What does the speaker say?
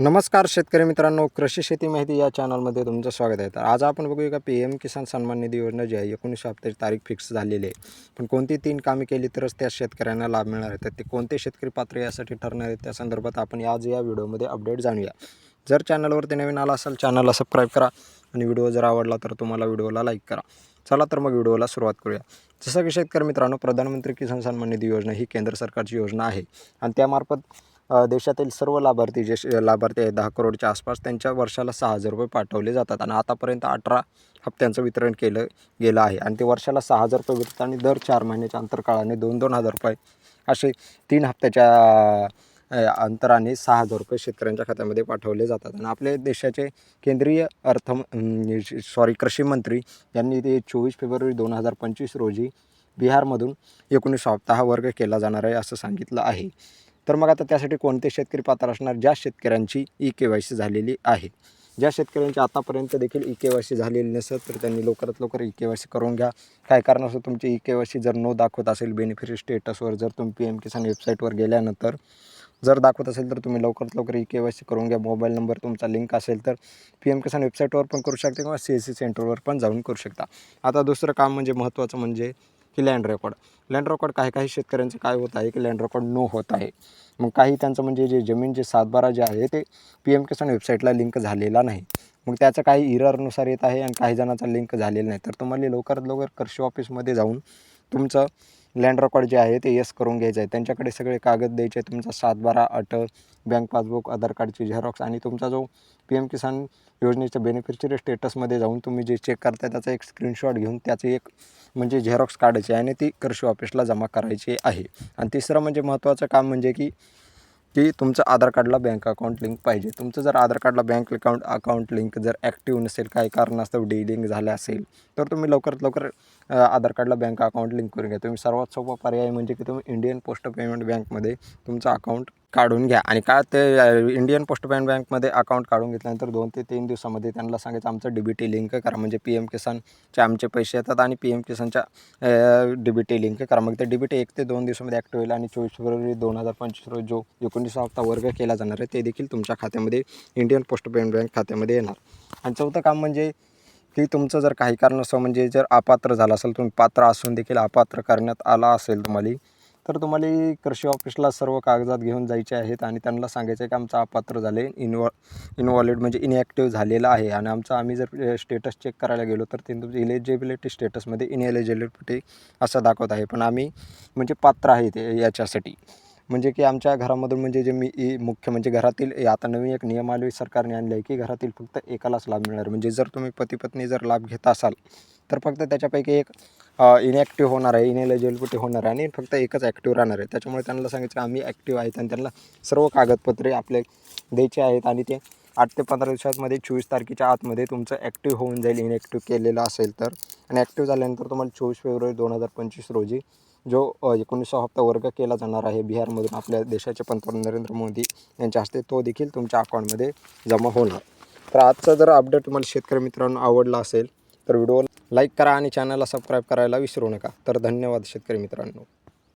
नमस्कार शेतकरी मित्रांनो कृषी शेती माहिती या चॅनलमध्ये तुमचं स्वागत आहे. तर आज आपण बघूया का पी एम किसान सन्मान निधी योजना जी आहे एकोणीसशे हप्त्याची तारीख फिक्स झालेली आहे. पण कोणती तीन कामे केली तरच त्या शेतकऱ्यांना लाभ मिळणार आहे? तर ते कोणते शेतकरी पात्र यासाठी ठरणार आहेत? त्या संदर्भात आपण आज या व्हिडिओमध्ये अपडेट जाणूया. जर चॅनलवरती नवीन आला असाल चॅनलला सबस्क्राईब करा आणि व्हिडिओ जर आवडला तर तुम्हाला व्हिडिओला लाईक करा. चला तर मग व्हिडिओला सुरुवात करूया. जसं की शेतकरी मित्रांनो प्रधानमंत्री किसान सन्मान निधी योजना ही केंद्र सरकारची योजना आहे. आणि त्यामार्फत देशातील सर्व लाभार्थी जे श- लाभार्थी आहेत दहा करोडच्या आसपास त्यांच्या वर्षाला सहा हजार रुपये पाठवले जातात. आणि आतापर्यंत अठरा हप्त्यांचं वितरण केलं गेलं आहे. आणि ते वर्षाला सहा हजार रुपये भेटतात आणि दर चार महिन्याच्या अंतरकाळाने दोन दोन हजार रुपये असे तीन हप्त्याच्या अंतराने सहा हजार रुपये शेतकऱ्यांच्या खात्यामध्ये पाठवले जातात. आणि आपल्या देशाचे केंद्रीय अर्थ सॉरी कृषी मंत्री यांनी ते चोवीस फेब्रुवारी दोन हजार पंचवीस रोजी बिहारमधून एकोणीस हप्ता हा वर्ग केला जाणार आहे असं सांगितलं आहे. तर मग आता त्यासाठी कोणते शेतकरी पात्र असणार? ज्या शेतकऱ्यांची ई के वाय सी झालेली आहे. ज्या शेतकऱ्यांची आतापर्यंत देखील ई के वाय सी झालेली नसत तर त्यांनी लवकरात लवकर ई के वाय सी करून घ्या. काय कारण असं? तुमची ई के वाय सी जर नो दाखवत असेल बेनिफिशरी स्टेटसवर जर तुम्ही पी एम किसान वेबसाईटवर गेल्यानंतर जर दाखवत असेल तर तुम्ही लवकरात लवकर ई के वाय सी करून घ्या. मोबाईल नंबर तुमचा लिंक असेल तर पी एम किसान वेबसाईटवर पण करू शकता किंवा सी एस सी सेंटरवर पण जाऊन करू शकता. आता दुसरं काम म्हणजे महत्त्वाचं म्हणजे की लँड रेकॉर्ड लँड रेकॉर्ड काही काही शेतकऱ्यांचं काय होत आहे की लँड रेकॉर्ड नो होत आहे. मग काही त्यांचं म्हणजे जे जमीन जे सातबारा जे आहे ते पी एम किसान वेबसाईटला लिंक झालेला नाही. मग त्याचं काही इररनुसार येत आहे आणि काही जणांचा लिंक झालेला नाही. तर तुम्हाला लवकरात लवकर कृषी ऑफिसमध्ये जाऊन तुमचं लँड रेकॉर्ड जे आहे ते यस करून घ्यायचं आहे. त्यांच्याकडे सगळे कागद द्यायचे तुमचा सातबारा अट बँक पासबुक आधार कार्डची झेरॉक्स आणि तुमचा जो पी एम किसान योजनेच्या बेनिफिशरी स्टेटसमध्ये जाऊन तुम्ही जे चेक करताय त्याचा एक स्क्रीनशॉट घेऊन त्याचे एक म्हणजे झेरॉक्स काढायची आहे आणि ती कृषी ऑफिसला जमा करायची आहे. आणि तिसरं म्हणजे महत्त्वाचं काम म्हणजे की की तुमचं आधार कार्डला बँक अकाउंट लिंक पाहिजे. तुमचं जर आधार कार्डला बँक अकाउंट अकाउंट लिंक जर ॲक्टिव्ह नसेल काही कारणास्तव डिलिंक झालं असेल तर तुम्ही लवकरात लवकर आधार कार्डला बँक अकाउंट लिंक करून घ्या. तुम्ही सर्वात सोपा पर्याय म्हणजे की तुम्ही इंडियन पोस्ट पेमेंट बँकमध्ये तुमचं अकाउंट काढून घ्या. आणि का ते इंडियन पोस्ट पेमेंट बँकमध्ये अकाउंट काढून घेतल्यानंतर दोन ते तीन दिवसामध्ये त्यांना सांगायचं आमचं डी बी टी लिंक करा. म्हणजे पी एम किसानचे आमचे पैसे येतात आणि पी एम किसानच्या डी बी टी लिंक करा. मग ते डी बी टी एक ते दोन दिवसामध्ये ॲक्टिव्ह होईल आणि चोवीस फेब्रुवारी दोन हजार पंचवीस रोजी जो एकोणीसा हप्ता वर्ग केला जाणार आहे ते देखील तुमच्या खात्यामध्ये इंडियन पोस्ट पेमेंट बँक खात्यामध्ये येणार. आणि चौथं काम म्हणजे की तुमचं जर काही कारण असं म्हणजे जर अपात्र झालं असेल तुम्ही पात्र असून देखील अपात्र करण्यात आला असेल तुम्हाला तर तुम्हाला कृषी ऑफिसला सर्व कागदात घेऊन जायचे आहेत आणि त्यांना सांगायचं आहे की आमचं अपात्र झाले इनवॉ इनवॉलिड म्हणजे इनॲक्टिव्ह झालेलं आहे. आणि आमचं आम्ही जर स्टेटस चेक करायला गेलो तर ते तुमचं इलिजिबिलिटी स्टेटसमध्ये इनएलिजिबिलिटी असं दाखवत आहे. पण आम्ही म्हणजे पात्र आहे ते याच्यासाठी. म्हणजे की आमच्या घरामधून म्हणजे जे मी ई मुख्य म्हणजे घरातील ए, आता नवीन एक नियमावली सरकारने आणले आहे की घरातील फक्त एकालाच लाभ मिळणार. म्हणजे जर तुम्ही पती पत्नी जर लाभ घेत असाल तर फक्त त्याच्यापैकी एक इनॲक्टिव्ह होणार आहे इनएलिजिबिलिटी होणार आहे आणि फक्त एकच ॲक्टिव्ह राहणार आहे. त्याच्यामुळे त्यांना सांगायचं आम्ही ॲक्टिव्ह आहेत. आणि त्यांना सर्व कागदपत्रे आपले द्यायचे आहेत आणि ते आठ ते पंधरा दिवसांमध्ये चोवीस तारखेच्या आतमध्ये तुमचं ॲक्टिव्ह होऊन जाईल इनॲक्टिव्ह केलेलं असेल तर. आणि ॲक्टिव्ह झाल्यानंतर तुम्हाला चोवीस फेब्रुवारी दोन हजार पंचवीस रोजी जो अ, हप्ता वर्ग केला जाणार आहे बिहारमधून आपल्या देशाचे पंतप्रधान नरेंद्र मोदी यांच्या हस्ते तो देखील तुमच्या अकाउंटमध्ये जमा होणार. तर आजचा जर अपडेट तुम्हाला शेतकरी मित्रांनो आवडला असेल तर व्हिडिओ लाईक करा आणि चॅनलला सबस्क्राईब करायला विसरू नका. तर धन्यवाद शेतकरी मित्रांनो.